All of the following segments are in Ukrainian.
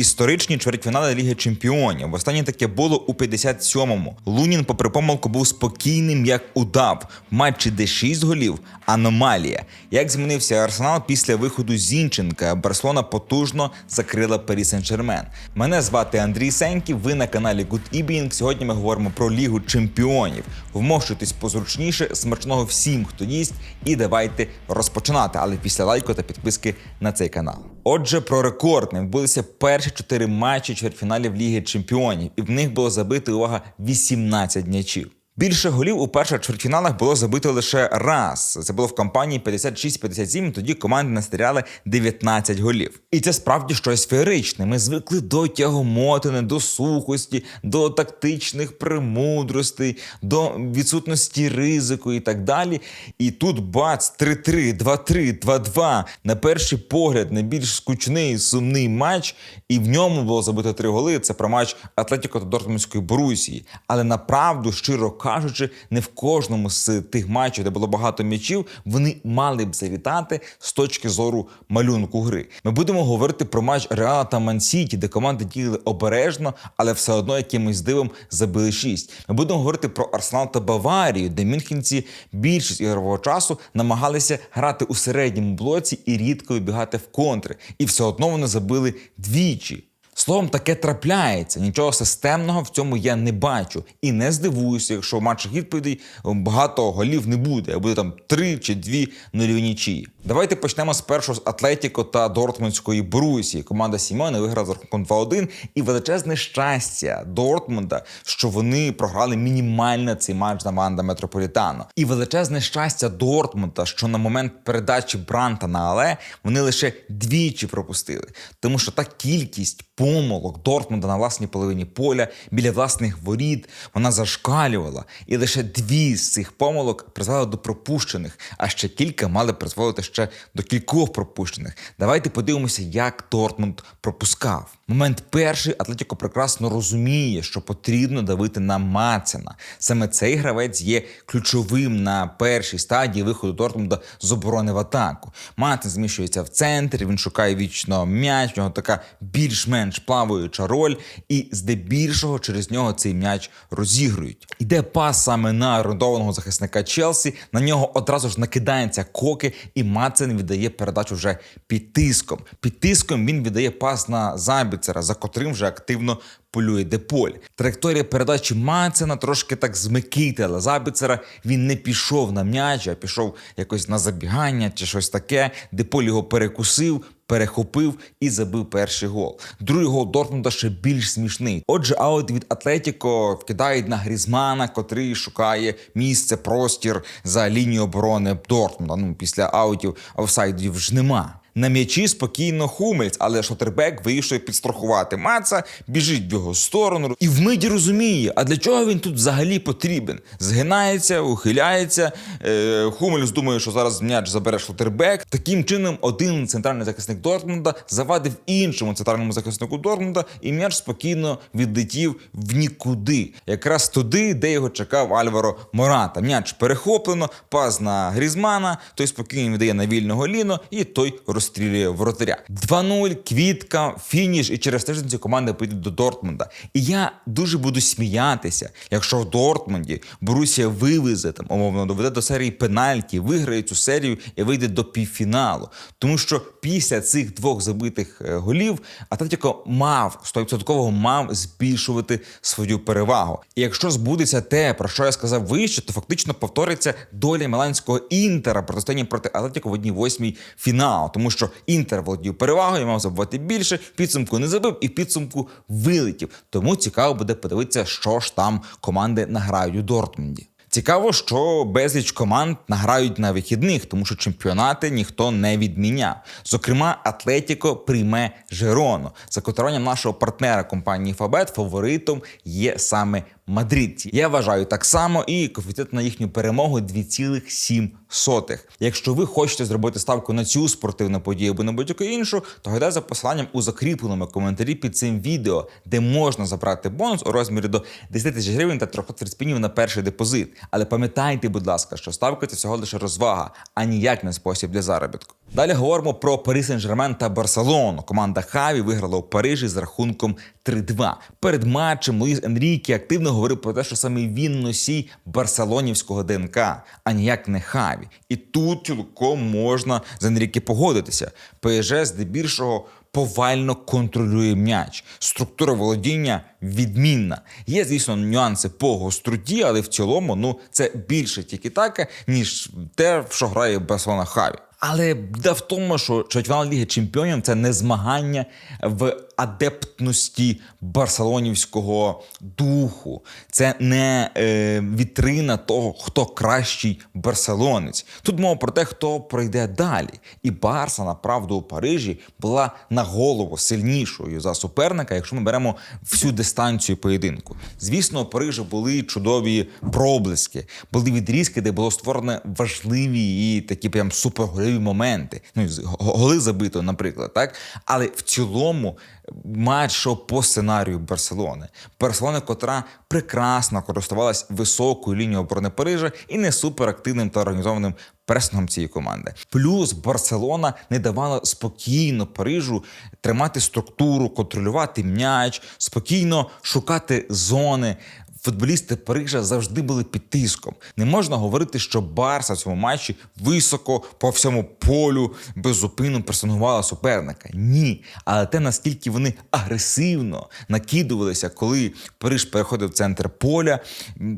Історичні чвертьфінали Ліги Чемпіонів. Останнє таке було у 57-му. Лунін, попри помилку, був спокійним, як удав. В матчі, де 6 голів, аномалія. Як змінився Арсенал після виходу Зінченка, Барселона потужно закрила Парі Сен-Жермен. Мене звати Андрій Сеньків. Ви на каналі Good Evening. Сьогодні ми говоримо про Лігу Чемпіонів. Вмощуйтесь позручніше, смачного всім, хто їсть, і давайте розпочинати. Але після лайку та підписки на цей канал. Отже, про рекордне відбулися перші чотири матчі чвертьфіналів Ліги Чемпіонів, і в них було забито увага 18 м'ячів. Більше голів у перших чвертьфіналах було забито лише раз. Це було в кампанії 56-57, Тоді команди настріляли 19 голів. І це справді щось феєричне. Ми звикли до тягомотини, до сухості, до тактичних премудростей, до відсутності ризику і так далі. І тут бац, 3-3, 2-3, 2-2. На перший погляд найбільш скучний сумний матч, і в ньому було забито три голи. Це про матч Атлетіко та Дортмундської Борусії. Але направду, щиро кажучи, не в кожному з тих матчів, де було багато м'ячів, вони мали б завітати з точки зору малюнку гри. Ми будемо говорити про матч Реала та Мансіті, де команди діяли обережно, але все одно якимось дивом забили шість. Ми будемо говорити про Арсенал та Баварію, де мюнхенці більшість ігрового часу намагалися грати у середньому блоці і рідко вибігати в контри. І все одно вони забили двічі. Словом, таке трапляється. Нічого системного в цьому я не бачу. І не здивуюся, якщо в матчах відповідей багато голів не буде, а буде там три чи дві нульові нічиї. Давайте почнемо з першого з Атлетіко та Дортмундської Брусі. Команда Сімони виграла з рахунком 2-1. І величезне щастя Дортмунда, що вони програли мінімально цей матч на Ванда Метрополітано. І величезне щастя Дортмунда, що на момент передачі Бранта на Але вони лише двічі пропустили. Тому що та кількість помилок Дортмунда на власній половині поля біля власних воріт вона зашкалювала. І лише дві з цих помилок призвели до пропущених, а ще кілька мали призводити ще до кількох пропущених. Давайте подивимося, як Дортмунд пропускав. Момент перший Атлетіко прекрасно розуміє, що потрібно давити на Мацена. Саме цей гравець є ключовим на першій стадії виходу Дортмунда з оборони в атаку. Мацен зміщується в центрі, він шукає вічно м'яч, в нього така більш-менш плаваюча роль, і здебільшого через нього цей м'яч розігрують. Іде пас саме на орендованого захисника Челсі. На нього одразу ж накидається коки, і Мацен віддає передачу вже під тиском. Під тиском він віддає пас на Забіцера, за котрим вже активно полює Деполь. Траєкторія передачі Мацена трошки так змикитила Забіцера. Він не пішов на м'яч, а пішов якось на забігання чи щось таке. Деполь його перекусив. Перехопив і забив перший гол. Другий гол Дортмунда ще більш смішний. Отже, аут від Атлетіко вкидають на Грізмана, котрий шукає місце, простір за лінію оборони Дортмунда. Ну після аутів офсайдів ж нема. На м'ячі спокійно Хумельц, але Шотербек вийшов підстрахувати Маца, біжить в його сторону і вмиді розуміє, а для чого він тут взагалі потрібен. Згинається, ухиляється. Е, Хумельц думає, що зараз м'яч забере Шотербек. Таким чином, один центральний захисник Дортмунда завадив іншому центральному захиснику Дортмунда, і м'яч спокійно відлетів в нікуди, якраз туди, де його чекав Альваро Мората. М'яч перехоплено, пас на Грізмана, той спокійно віддає на вільного ліно, і той розстрілює воротаря. 2-0, квітка, фініш, і через тиждень ці команди поїдуть до Дортмунда. І я дуже буду сміятися, якщо в Дортмунді Борусія вивезе там, умовно, доведе до серії пенальті, виграє цю серію і вийде до півфіналу. Тому що після цих двох забитих е, голів Атлетіко мав 100% мав збільшувати свою перевагу. І якщо збудеться те, про що я сказав вище, то фактично повториться доля міланського інтера протистояння проти Атлетіко в одній восьмій фіналу. Тому що інтер володів перевагою, мав забувати більше, підсумку не забив і підсумку вилетів. Тому цікаво буде подивитися, що ж там команди награють у Дортмунді. Цікаво, що безліч команд награють на вихідних, тому що чемпіонати ніхто не відміняв. Зокрема, Атлетіко прийме Жерону. За котуванням нашого партнера компанії Фабет фаворитом є саме мадридці. Я вважаю так само, і коефіцієнт на їхню перемогу 2,7. Якщо ви хочете зробити ставку на цю спортивну подію або на будь-яку іншу, то гадай за посиланням у закріпленому коментарі під цим відео, де можна забрати бонус у розмірі до 10 тисяч гривень та 330 спінів на перший депозит. Але пам'ятайте, будь ласка, що ставка це всього лише розвага, а ніяк не спосіб для заробітку. Далі говоримо про Парі Сен-Жермен та Барселону. Команда Хаві виграла у Парижі з рахунком 3-2. Перед матчем Луїс Енрікі активно говорив про те, що саме він носій барселонівського ДНК, а ніяк не Хаві. І тут цілком можна з Енрікі погодитися. ПСЖ здебільшого повально контролює м'яч. Структура володіння відмінна. Є, звісно, нюанси по гостроті, але в цілому ну це більше тільки така, ніж те, що грає Барселона Хаві. Але біда в тому, що чвертьфінал Ліги Чемпіонів це не змагання в адептності барселонівського духу. Це не е, вітрина того, хто кращий барселонець. Тут мова про те, хто пройде далі. І Барса, направду, у Парижі була на голову сильнішою за суперника, якщо ми беремо всю дистанцію поєдинку. Звісно, у Парижі були чудові проблиски, були відрізки, де було створено важливі і такі прям супергольові моменти. Ну, голи забито, наприклад, так. Але в цілому матч що по сценарію Барселони. Барселона, котра прекрасно користувалась високою лінією оборони Парижа і не суперактивним та організованим пресингом цієї команди. Плюс Барселона не давала спокійно Парижу тримати структуру, контролювати м'яч, спокійно шукати зони. Футболісти Парижа завжди були під тиском. Не можна говорити, що Барса в цьому матчі високо по всьому полю безупинно пресингувала суперника. Ні. Але те, наскільки вони агресивно накидувалися, коли Париж переходив в центр поля,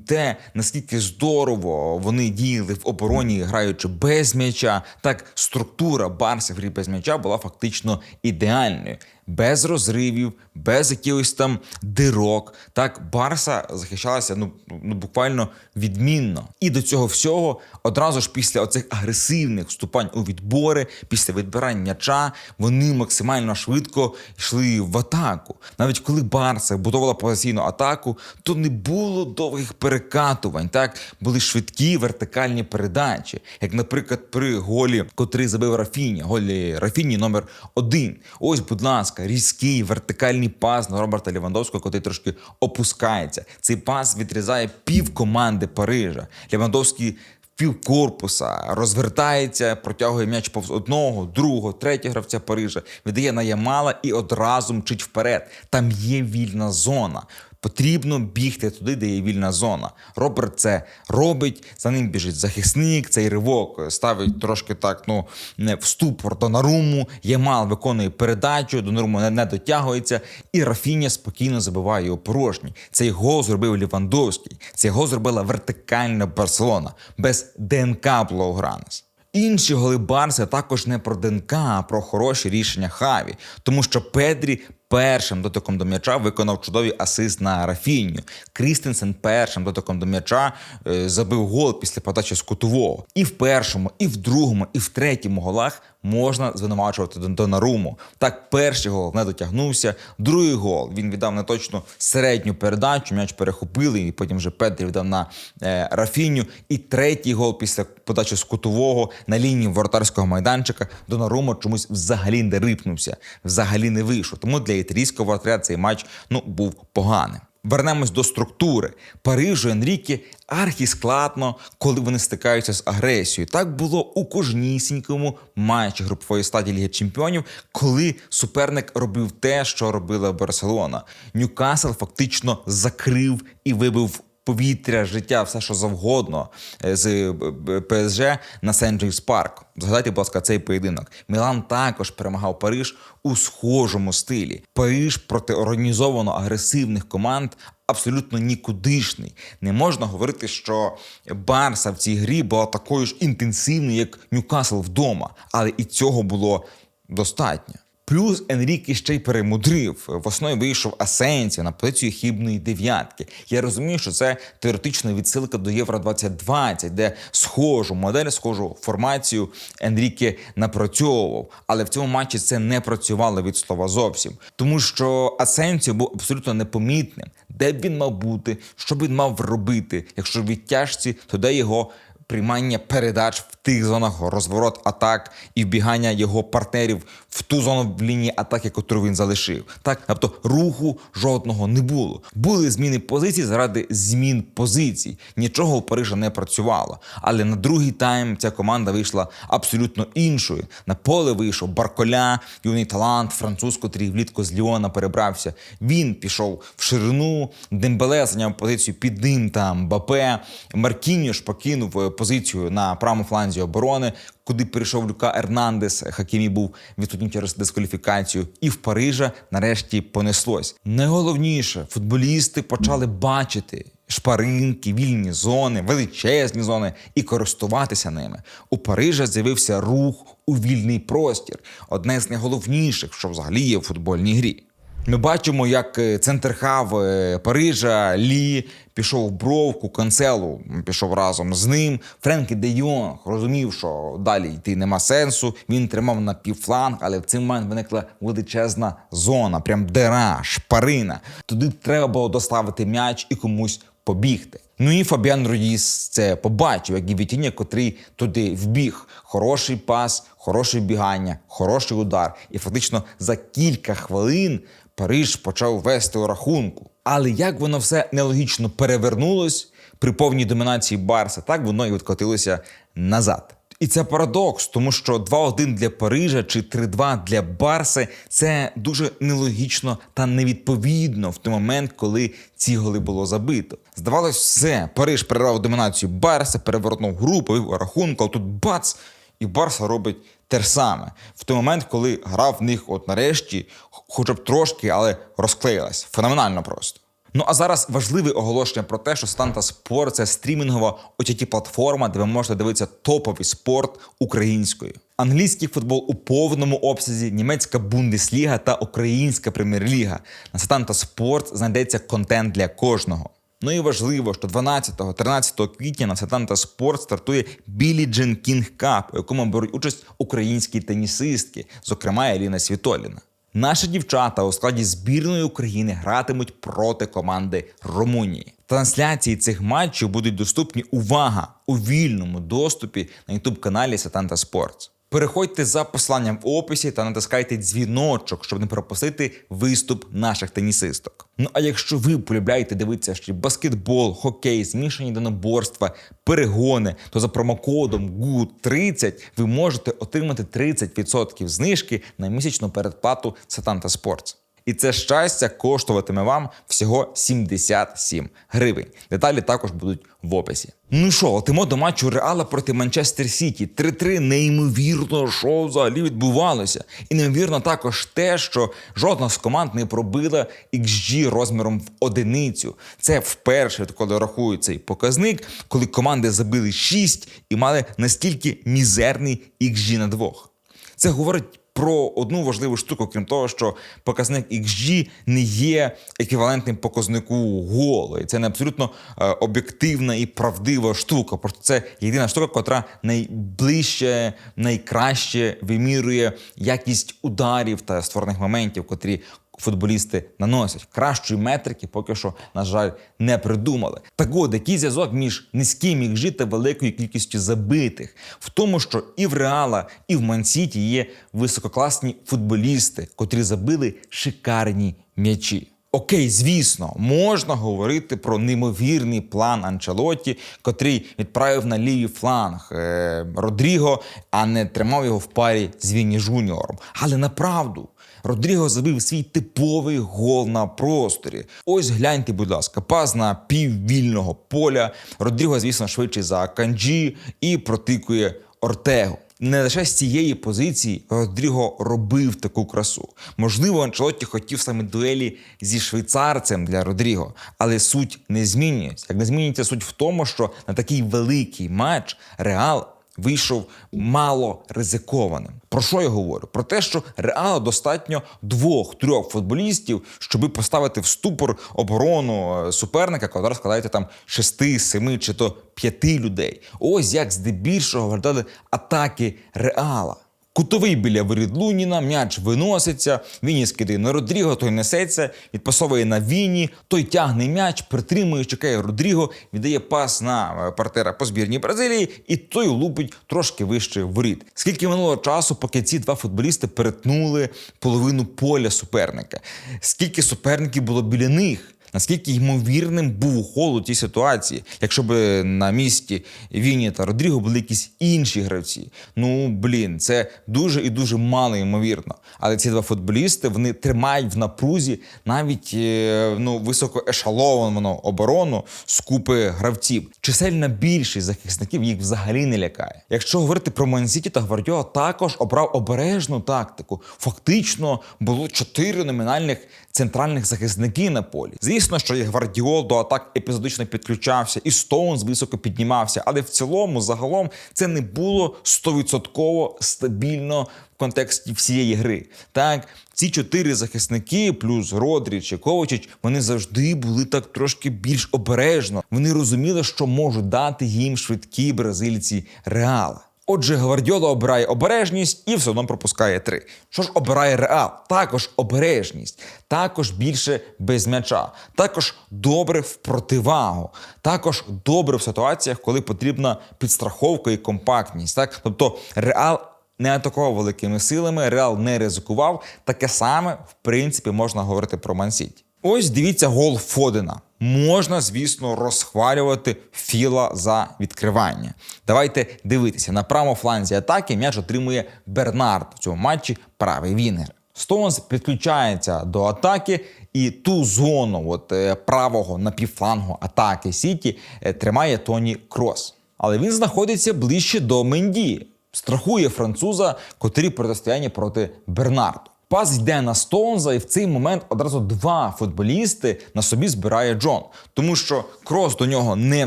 те наскільки здорово вони діяли в обороні, граючи без м'яча, так структура Барси в грі без м'яча була фактично ідеальною. Без розривів, без якихось там дирок. Так, Барса захищалася ну, ну буквально відмінно. І до цього всього одразу ж після оцих агресивних вступань у відбори, після відбирання м'яча, вони максимально швидко йшли в атаку. Навіть коли Барса будувала позиційну атаку, то не було довгих перекатувань. Так були швидкі вертикальні передачі, як, наприклад, при голі, котрий забив Рафіні, голі Рафіні номер один. Ось, будь ласка, різкий вертикальний пас на Роберта Лівандовського, котрий трошки опускається. Цей пас відрізає пів команди Парижа. Лівандовський пів корпуса розвертається, протягує м'яч повз одного, другого, третього гравця Парижа, віддає на Ямала і одразу мчить вперед. Там є вільна зона. Потрібно бігти туди, де є вільна зона. Роберт це робить, за ним біжить захисник, цей ривок ставить трошки так, ну не в до Наруму. Ямал виконує передачу, до Наруму не, не дотягується, і Рафіня спокійно забиває його порожній. Цей гол зробив Лівандовський. Цей гол зробила вертикальна Барселона без ДНК Блаугранес. Інші голи Барси також не про ДНК, а про хороші рішення Хаві, тому що Педрі першим дотиком до м'яча виконав чудовий асист на Рафіню. Крістенсен першим дотиком до м'яча е, забив гол після подачі з кутового. І в першому, і в другому, і в третьому голах можна звинувачувати Донаруму. Так, перший гол не дотягнувся, другий гол він віддав на точно середню передачу, м'яч перехопили, і потім вже Педрі віддав на е, Рафіню. І третій гол після подачі з кутового на лінії воротарського майданчика Донарума чомусь взагалі не рипнувся, взагалі не вийшов. Тому для італійського воротаря цей матч ну був поганим. Вернемось до структури. Парижу Енрікі архіскладно, коли вони стикаються з агресією. Так було у кожнісінькому матчі групової стадії Ліги Чемпіонів, коли суперник робив те, що робила Барселона. Ньюкасл фактично закрив і вибив повітря, життя, все що завгодно е, з е, е, ПСЖ на Сен-Джеймс Парк. Згадайте, будь ласка, цей поєдинок. Мілан також перемагав Париж у схожому стилі. Париж проти організовано агресивних команд. Абсолютно нікудишний. Не можна говорити, що Барса в цій грі була такою ж інтенсивною, як Ньюкасл вдома, але і цього було достатньо. Плюс Енрікі ще й перемудрив. В основі вийшов Асенсіо на позицію хібної дев'ятки. Я розумію, що це теоретична відсилка до Євро 2020, де схожу модель, схожу формацію Енріке напрацьовував. Але в цьому матчі це не працювало від слова зовсім, тому що Асенсіо був абсолютно непомітним. Де б він мав бути, що б він мав робити, якщо відтяжці, то де його приймання передач в тих зонах, розворот атак і вбігання його партнерів в ту зону в лінії атаки, яку він залишив. Так, тобто руху жодного не було. Були зміни позицій заради змін позицій. Нічого у Парижа не працювало. Але на другий тайм ця команда вийшла абсолютно іншою. На поле вийшов Барколя, юний талант, француз, котрий влітку з Ліона перебрався. Він пішов в ширину. Дембеле зайняв позицію під ним та Мбапе. Маркіньош покинув е, позицію на правому фланзі оборони, куди перейшов Люка Ернандес. Хакімі був відсутній через дискваліфікацію. І в Парижа нарешті понеслось. Найголовніше, футболісти почали бачити. Шпаринки, вільні зони, величезні зони і користуватися ними. У Парижа з'явився рух у вільний простір, одне з найголовніших, що взагалі є в футбольній грі. Ми бачимо, як е, центрхав е, Парижа Лі пішов в бровку, канцелу пішов разом з ним. Френкі де Йонг розумів, що далі йти нема сенсу. Він тримав на півфланг, але в цей момент виникла величезна зона, прям дира, шпарина. Туди треба було доставити м'яч і комусь побігти. Ну і Фабіан Руїс це побачив, як і Вітіння, котрий туди вбіг. Хороший пас, хороше бігання, хороший удар. І фактично за кілька хвилин Париж почав вести у рахунку. Але як воно все нелогічно перевернулось при повній домінації Барса, так воно і відкотилося назад. І це парадокс, тому що 2-1 для Парижа чи 3-2 для Барси це дуже нелогічно та невідповідно в той момент, коли ці голи було забито. Здавалось, все, Париж перервав домінацію Барса, перевернув гру, повів рахунку, а тут бац, і Барса робить те ж саме в той момент, коли гра в них, от нарешті, хоча б трошки, але розклеїлась. Феноменально просто. Ну а зараз важливе оголошення про те, що Станта Спорт це стрімінгова ott платформа, де ви можете дивитися топовий спорт українською. Англійський футбол у повному обсязі, німецька бундесліга та українська прем'єр-ліга. На Станта Спорт знайдеться контент для кожного. Ну і важливо, що 12-13 квітня на Сатанта Спорт стартує Білі Джен Кінг Кап, у якому беруть участь українські тенісистки, зокрема Еліна Світоліна. Наші дівчата у складі збірної України гратимуть проти команди Румунії. Трансляції цих матчів будуть доступні увага у вільному доступі на youtube каналі Сатанта Спортс. Переходьте за посиланням в описі та натискайте дзвіночок, щоб не пропустити виступ наших тенісисток. Ну а якщо ви полюбляєте дивитися ще баскетбол, хокей, змішані доноборства, перегони, то за промокодом GUD30 ви можете отримати 30% знижки на місячну передплату Сатанта Спортс. І це щастя коштуватиме вам всього 77 гривень. Деталі також будуть в описі. Ну що, летимо до матчу Реала проти Манчестер Сіті. 3-3 неймовірно, що взагалі відбувалося. І неймовірно також те, що жодна з команд не пробила XG розміром в одиницю. Це вперше, коли рахують цей показник, коли команди забили 6 і мали настільки мізерний XG на двох. Це говорить про одну важливу штуку, крім того, що показник XG не є еквівалентним показнику голу. І це не абсолютно е, об'єктивна і правдива штука. Просто це єдина штука, котра найближче, найкраще вимірює якість ударів та створених моментів, котрі футболісти наносять. Кращої метрики поки що, на жаль, не придумали. Так от, який зв'язок між низьким XG та великою кількістю забитих в тому, що і в Реала, і в Мансіті є висококласні футболісти, котрі забили шикарні м'ячі. Окей, звісно, можна говорити про неймовірний план Анчелотті, котрий відправив на лівий фланг е, Родріго, а не тримав його в парі з Вінні Жуніором. Але направду Родріго забив свій типовий гол на просторі. Ось гляньте, будь ласка, пас на піввільного поля. Родріго, звісно, швидше за Канджі і протикує Ортегу. Не лише з цієї позиції Родріго робив таку красу. Можливо, Анчелотті хотів саме дуелі зі швейцарцем для Родріго, але суть не змінюється. Як не змінюється суть в тому, що на такий великий матч Реал вийшов мало ризикованим. Про що я говорю? Про те, що реально достатньо двох-трьох футболістів, щоб поставити в ступор оборону е, суперника, коли складається там шести, семи чи то п'яти людей. Ось як здебільшого виглядали атаки реала. Кутовий біля воріт Луніна, м'яч виноситься, Віні скидає на Родріго, той несеться, відпасовує на Віні, той тягне м'яч, притримує, чекає Родріго, віддає пас на е, партера по збірній Бразилії, і той лупить трошки вище воріт. Скільки минуло часу, поки ці два футболісти перетнули половину поля суперника? Скільки суперників було біля них? Наскільки ймовірним був ухол у цій ситуації, якщо б на місці Віні та Родріго були якісь інші гравці? Ну блін, це дуже і дуже мало ймовірно. Але ці два футболісти вони тримають в напрузі навіть е, ну високоешаловану оборону з купи гравців. Чисельна більшість захисників їх взагалі не лякає. Якщо говорити про Мансіті, та Гвардіола також обрав обережну тактику. Фактично було чотири номінальних центральних захисники на полі. Звісно, що і Гвардіол до атак епізодично підключався, і Стоунс високо піднімався, але в цілому, загалом, це не було стовідсотково стабільно в контексті всієї гри. Так, ці чотири захисники, плюс Родрі чи Ковачич, вони завжди були так трошки більш обережно. Вони розуміли, що можуть дати їм швидкі бразильці Реала. Отже, Гвардіола обирає обережність і все одно пропускає три. Що ж обирає Реал? Також обережність, також більше без м'яча, також добре в противагу, також добре в ситуаціях, коли потрібна підстраховка і компактність. Так, тобто Реал. Не атакував великими силами, Реал не ризикував. Таке саме, в принципі, можна говорити про Мансіті. Ось дивіться гол Фодена. Можна, звісно, розхвалювати Філа за відкривання. Давайте дивитися. На правому фланзі атаки м'яч отримує Бернард в цьому матчі правий вінгер. Стоунс підключається до атаки, і ту зону от, е, правого напівфлангу атаки Сіті е, тримає Тоні Крос. Але він знаходиться ближче до Менді, страхує француза, котрі протистояння проти Бернарду. Пас йде на Стоунза, і в цей момент одразу два футболісти на собі збирає Джон, тому що крос до нього не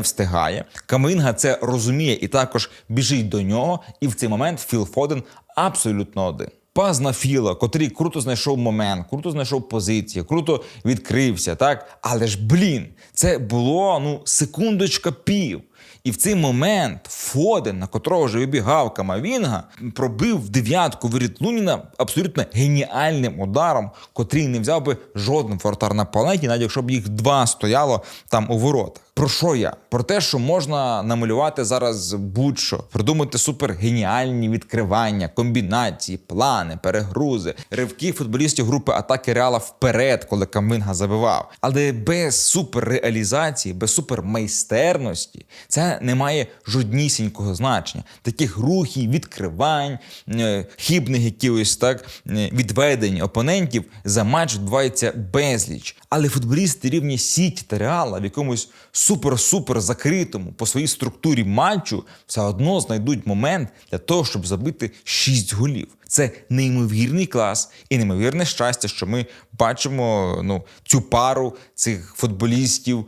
встигає. Каминга це розуміє і також біжить до нього. І в цей момент Філ Фоден абсолютно один. Пас на Філа, котрий круто знайшов момент, круто знайшов позицію, круто відкрився, так? Але ж блін, це було ну секундочка пів. І в цей момент Фоден, на котрого вже вибігав Камавінга, пробив дев'ятку воріт Луніна абсолютно геніальним ударом, котрий не взяв би жоден фортар на планеті, навіть якщо б їх два стояло там у воротах. Про що я? Про те, що можна намалювати зараз будь-що, придумати супергеніальні відкривання, комбінації, плани, перегрузи, ривки футболістів групи атаки Реала вперед, коли Каминга забивав. Але без суперреалізації, без супермайстерності це не має жоднісінького значення. Таких рухів, відкривань, е, хибних якихось так е, відведень опонентів за матч відбувається безліч. Але футболісти рівня Сіті та Реала в якомусь супер-супер закритому по своїй структурі матчу все одно знайдуть момент для того, щоб забити 6 голів. Це неймовірний клас і неймовірне щастя, що ми бачимо ну, цю пару цих футболістів,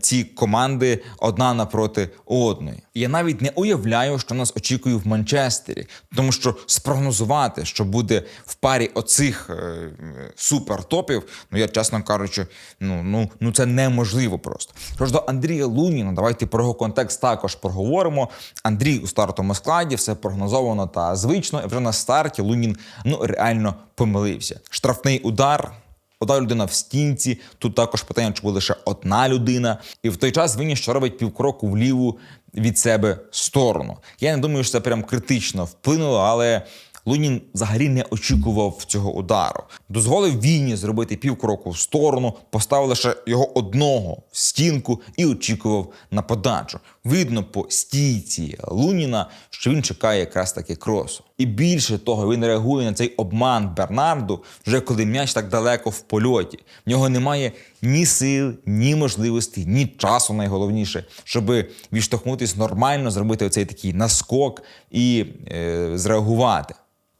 ці команди одна напроти одної. Я навіть не уявляю, що нас очікує в Манчестері, тому що спрогнозувати, що буде в парі оцих е, супертопів, ну я чесно кажучи, ну, ну, ну це неможливо просто. Що ж до Андрія Луніна, давайте про його контекст також проговоримо. Андрій у стартовому складі все прогнозовано та звично. І вже на старті Лунін ну реально помилився. Штрафний удар. Одна людина в стінці, тут також питання, чи буде лише одна людина. І в той час він ще робить півкроку вліву від себе сторону. Я не думаю, що це прям критично вплинуло, але Лунін взагалі не очікував цього удару. Дозволив Віні зробити півкроку в сторону, поставив лише його одного в стінку і очікував на подачу. Видно по стійці Луніна, що він чекає якраз таки кросу. І більше того, він реагує на цей обман Бернарду, вже коли м'яч так далеко в польоті. В нього немає ні сил, ні можливості, ні часу, найголовніше, щоб відштовхнутися нормально, зробити оцей такий наскок і е, зреагувати.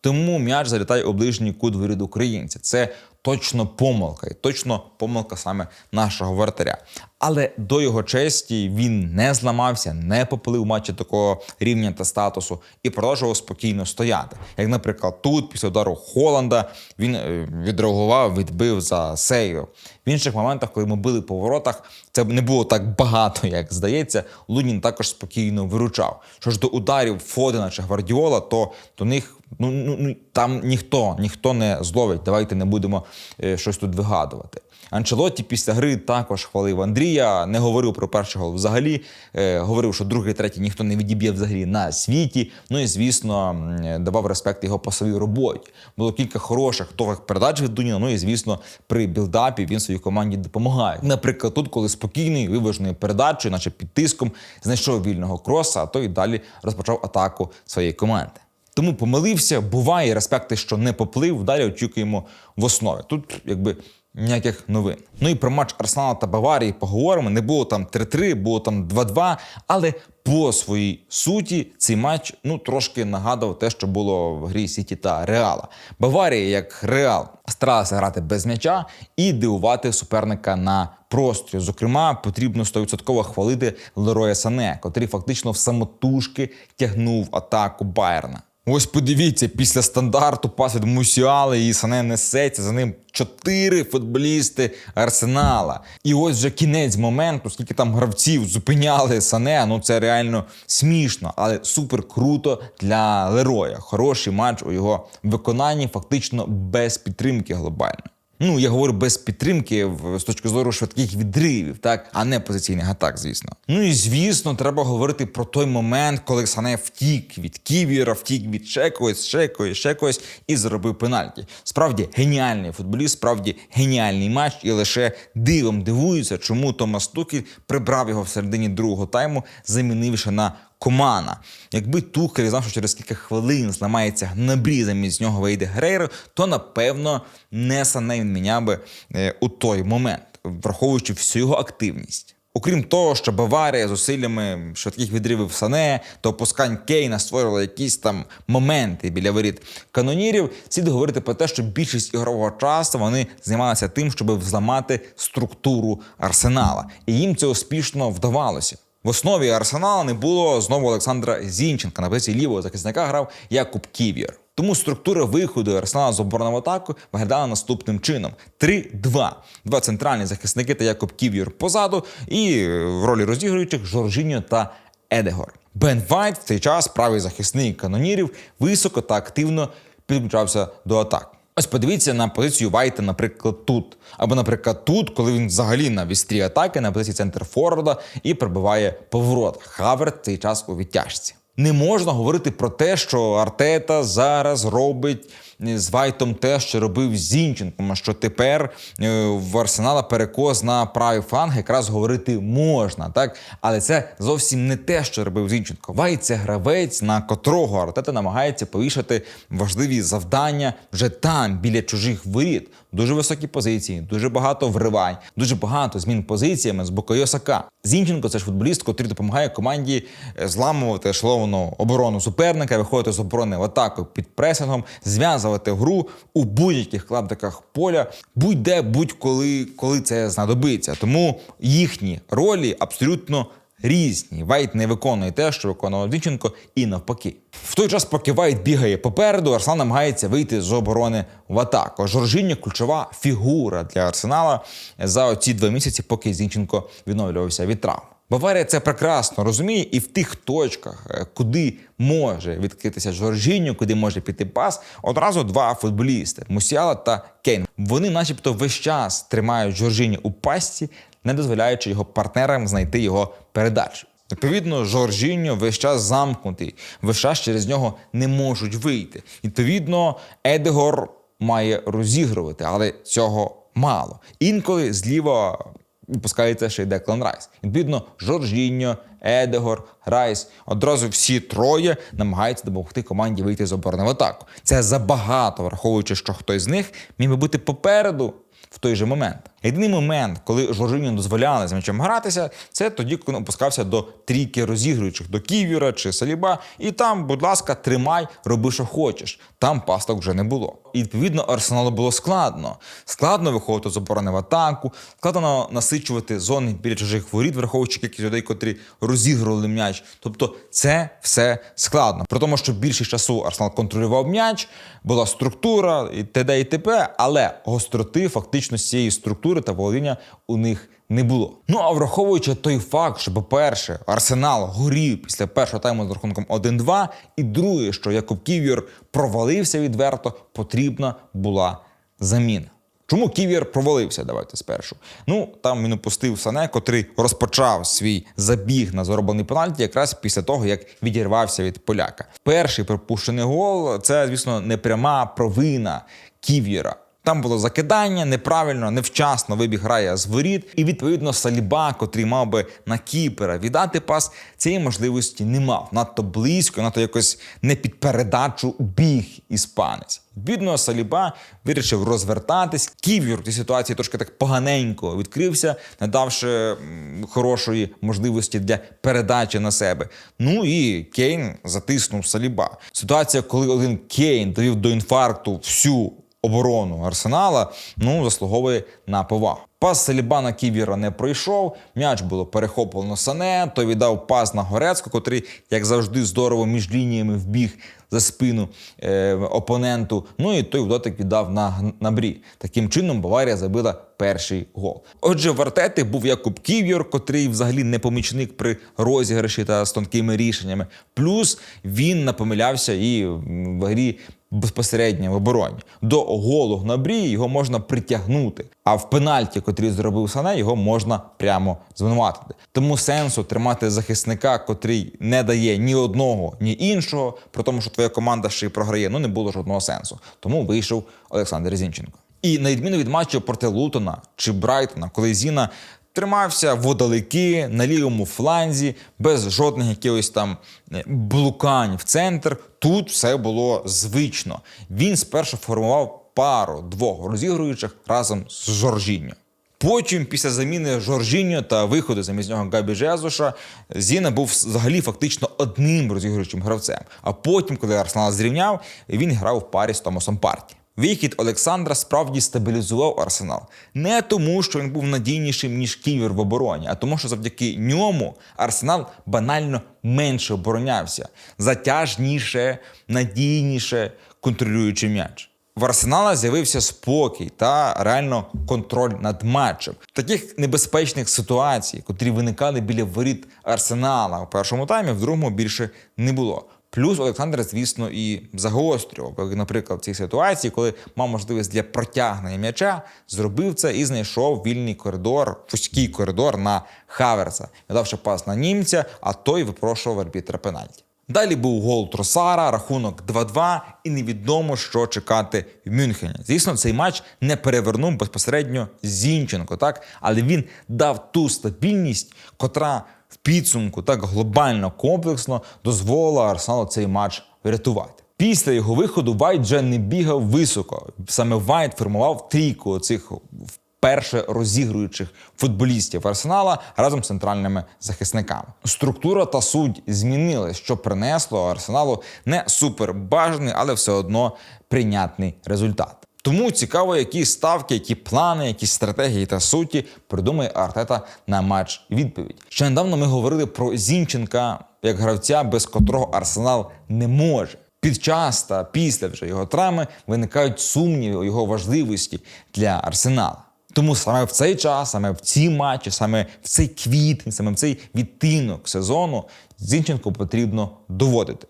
Тому м'яч залітає у ближній кут воріт українця. Це точно помилка, і точно помилка саме нашого вратаря. Але до його честі він не зламався, не поплив матчі такого рівня та статусу і продовжував спокійно стояти. Як, наприклад, тут, після удару Холланда, він е, відреагував, відбив за сейвів. В інших моментах, коли ми били по воротах, це не було так багато, як здається. Лунін також спокійно виручав. Що ж до ударів Фодена чи Гвардіола, то до них ну, ну, ну там ніхто ніхто не зловить. Давайте не будемо е, щось тут вигадувати. Анчелотті після гри також хвалив Андрія, не говорив про перший гол взагалі. Е, говорив, що другий, третій ніхто не відіб'є взагалі на світі. Ну і звісно, давав респект його пасовій роботі. Було кілька хороших тових передач від Дуніна. Ну і звісно, при білдапі він своїй команді допомагає. Наприклад, тут, коли спокійний, виваженою передачею, наче під тиском, знайшов вільного кроса, а то і далі розпочав атаку своєї команди. Тому помилився, буває, респекти, що не поплив. Далі очікуємо в основі. Тут якби ніяких новин. Ну і про матч Арсенала та Баварії поговоримо. Не було там 3-3, було там 2-2, але по своїй суті цей матч ну трошки нагадував те, що було в грі Сіті та Реала. Баварія, як Реал, старалася грати без м'яча і дивувати суперника на прострі. Зокрема, потрібно 100% хвалити Лероя Сане, котрий фактично в самотужки тягнув атаку Байерна. Ось подивіться, після стандарту пас від Мусіали і Сане несеться за ним чотири футболісти Арсенала. І ось вже кінець моменту, скільки там гравців зупиняли Сане. Ну це реально смішно, але супер круто для Лероя. Хороший матч у його виконанні, фактично без підтримки глобально. Ну, я говорю без підтримки з точки зору швидких відривів, так, а не позиційних атак, звісно. Ну і звісно, треба говорити про той момент, коли Сане втік від Ківіра, втік від ще когось, ще ще когось і заробив пенальті. Справді геніальний футболіст, справді геніальний матч, і лише дивом дивуються, чому Томас Тухель прибрав його в середині другого тайму, замінивши на Комана. Якби Тухель знав, що через кілька хвилин зламається гнабрі, замість нього вийде Грейро, то напевно не Сане він міняв би е, у той момент, враховуючи всю його активність. Окрім того, що Баварія зусиллями швидких відривів Сане та опускань Кейна створювала якісь там моменти біля воріт канонірів, слід говорити про те, що більшість ігрового часу вони займалися тим, щоб взламати структуру арсенала, і їм це успішно вдавалося. В основі арсенала не було знову Олександра Зінченка. На позиції лівого захисника грав Якуб Ків'єр. Тому структура виходу арсенала з оборони в атаку виглядала наступним чином: 3-2. Два центральні захисники та Якуб Ків'єр позаду, і в ролі розігруючих Жоржіньо та Едегор. Бен Вайт в цей час правий захисник канонірів високо та активно підключався до атак. Ось подивіться на позицію Вайта, наприклад, тут. Або, наприклад, тут, коли він взагалі на вістрі атаки на позиції центр Форварда і пробиває поворот. Хаверт цей час у відтяжці. Не можна говорити про те, що Артета зараз робить з Вайтом те, що робив з Зінченком, а що тепер е, в Арсенала перекос на правий фланг якраз говорити можна, так? Але це зовсім не те, що робив Зінченко. Вайт це гравець, на котрого Артета намагається повішати важливі завдання вже там, біля чужих воріт. Дуже високі позиції, дуже багато вривань, дуже багато змін позиціями з боку Йосака. Зінченко це ж футболіст, котрий допомагає команді е, зламувати ешеловану оборону суперника, виходити з оборони в атаку під пресингом, зв'язувати гру у будь-яких клаптиках поля, будь-де, будь-коли, коли це знадобиться. Тому їхні ролі абсолютно різні. Вайт не виконує те, що виконував Зінченко, і навпаки. В той час, поки Вайт бігає попереду, Арсенал намагається вийти з оборони в атаку. Жоржіння ключова фігура для Арсенала за ці два місяці, поки Зінченко відновлювався від травм. Баварія це прекрасно розуміє, і в тих точках, е, куди може відкритися Жоржіньо, куди може піти пас, одразу два футболісти Мусіала та Кейн. Вони, начебто, весь час тримають Жоржіньо у пастці, не дозволяючи його партнерам знайти його передачу. Відповідно, Жоржіньо весь час замкнутий, весь час через нього не можуть вийти. Відповідно, Едегор має розігрувати, але цього мало. Інколи зліва випускається ще й Деклан Райс. Відповідно, Жоржіньо, Едегор, Райс одразу всі троє намагаються допомогти команді вийти з оборони в атаку. Це забагато, враховуючи, що хтось з них міг би бути попереду в той же момент. Єдиний момент, коли Жоржиню дозволяли з м'ячем гратися, це тоді, коли опускався до трійки розігруючих, до Ківіра чи Саліба, і там, будь ласка, тримай, роби, що хочеш. Там пасток вже не було. І відповідно Арсеналу було складно. Складно виходити з оборони в атаку, складно насичувати зони біля чужих воріт, враховуючи кількість людей, котрі розігрували м'яч. Тобто це все складно. При тому, що більшість часу Арсенал контролював м'яч, була структура і т.д. і т.п., але гостроти фактично з цієї структури та володіння у них не було. Ну а враховуючи той факт, що, по-перше, Арсенал горів після першого тайму з рахунком 1-2, і друге, що Якуб Ків'єр провалився відверто, потрібна була заміна. Чому Ків'єр провалився? Давайте спершу. Ну там він упустив Сане, котрий розпочав свій забіг на зароблений пенальті якраз після того, як відірвався від поляка. Перший пропущений гол це, звісно, не пряма провина Ків'єра. Там було закидання неправильно, невчасно вибіг грає з воріт, і відповідно Саліба, котрий мав би на кіпера віддати пас, цієї можливості не мав. Надто близько, надто якось не під передачу біг іспанець. Відповідно, Саліба вирішив розвертатись. Ківір в цій ситуації трошки так поганенько відкрився, не давши м, хорошої можливості для передачі на себе. Ну і Кейн затиснув Саліба. Ситуація, коли один Кейн довів до інфаркту всю оборону Арсенала, ну заслуговує на повагу. Пас Саліба на Ківіра не пройшов. М'яч було перехоплено Сане. Той віддав пас на Горецьку, котрий, як завжди, здорово між лініями вбіг за спину е, опоненту. Ну і той в дотик віддав на, на брі. Таким чином Баварія забила перший гол. Отже, в Артети був Якуб Ків'єр, котрий взагалі не помічник при розіграші та з тонкими рішеннями. Плюс він напомилявся і в грі безпосередньо в обороні. До голу Гнабрі його можна притягнути, а в пенальті, котрий зробив Сане, його можна прямо звинуватити. Тому сенсу тримати захисника, котрий не дає ні одного, ні іншого, при тому, що твоя команда ще й програє, ну не було жодного сенсу. Тому вийшов Олександр Зінченко. І на відміну від матчу проти Лутона чи Брайтона, коли Зіна тримався водалеки на лівому фланзі, без жодних якихось там е, блукань в центр. Тут все було звично. Він спершу формував пару двох розігруючих разом з Жоржіньо. Потім, після заміни Жоржіньо та виходу замість нього Габі Жезуша, Зіна був взагалі фактично одним розігруючим гравцем. А потім, коли Арсенал зрівняв, він грав в парі з Томасом Парті. Вихід Олександра справді стабілізував Арсенал не тому, що він був надійнішим ніж Ківер в обороні, а тому, що завдяки ньому Арсенал банально менше оборонявся, затяжніше, надійніше контролюючи м'яч. В Арсенала з'явився спокій та реально контроль над матчем. Таких небезпечних ситуацій, котрі виникали біля воріт Арсенала у першому таймі, в другому більше не було. Плюс Олександр, звісно, і загострював, наприклад, в цій ситуації, коли мав можливість для протягнення м'яча, зробив це і знайшов вільний коридор, вузький коридор на Хаверса, віддавши пас на німця, а той випрошував арбітра пенальті. Далі був гол Тросара, рахунок 2-2, і невідомо, що чекати в Мюнхені. Звісно, цей матч не перевернув безпосередньо Зінченко, так але він дав ту стабільність, котра підсумку так глобально комплексно дозволила Арсеналу цей матч врятувати. Після його виходу Вайт вже не бігав високо. Саме Вайт формував трійку цих вперше розігруючих футболістів Арсенала разом з центральними захисниками. Структура та суть змінилась, що принесло Арсеналу не супербажаний, але все одно прийнятний результат. Тому цікаво, які ставки, які плани, які стратегії та суті придумає Артета на матч відповідь. Ще недавно ми говорили про Зінченка як гравця, без котрого Арсенал не може. Під час та після вже його травми виникають сумніви у його важливості для Арсенала. Тому саме в цей час, саме в ці матчі, саме в цей квітень, саме в цей відтинок сезону Зінченку потрібно доводити.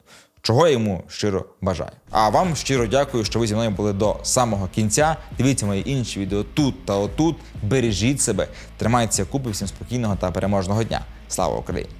Чого я йому щиро бажаю. А вам щиро дякую, що ви зі мною були до самого кінця. Дивіться мої інші відео тут та отут. Бережіть себе, тримайтеся купи, всім спокійного та переможного дня. Слава Україні!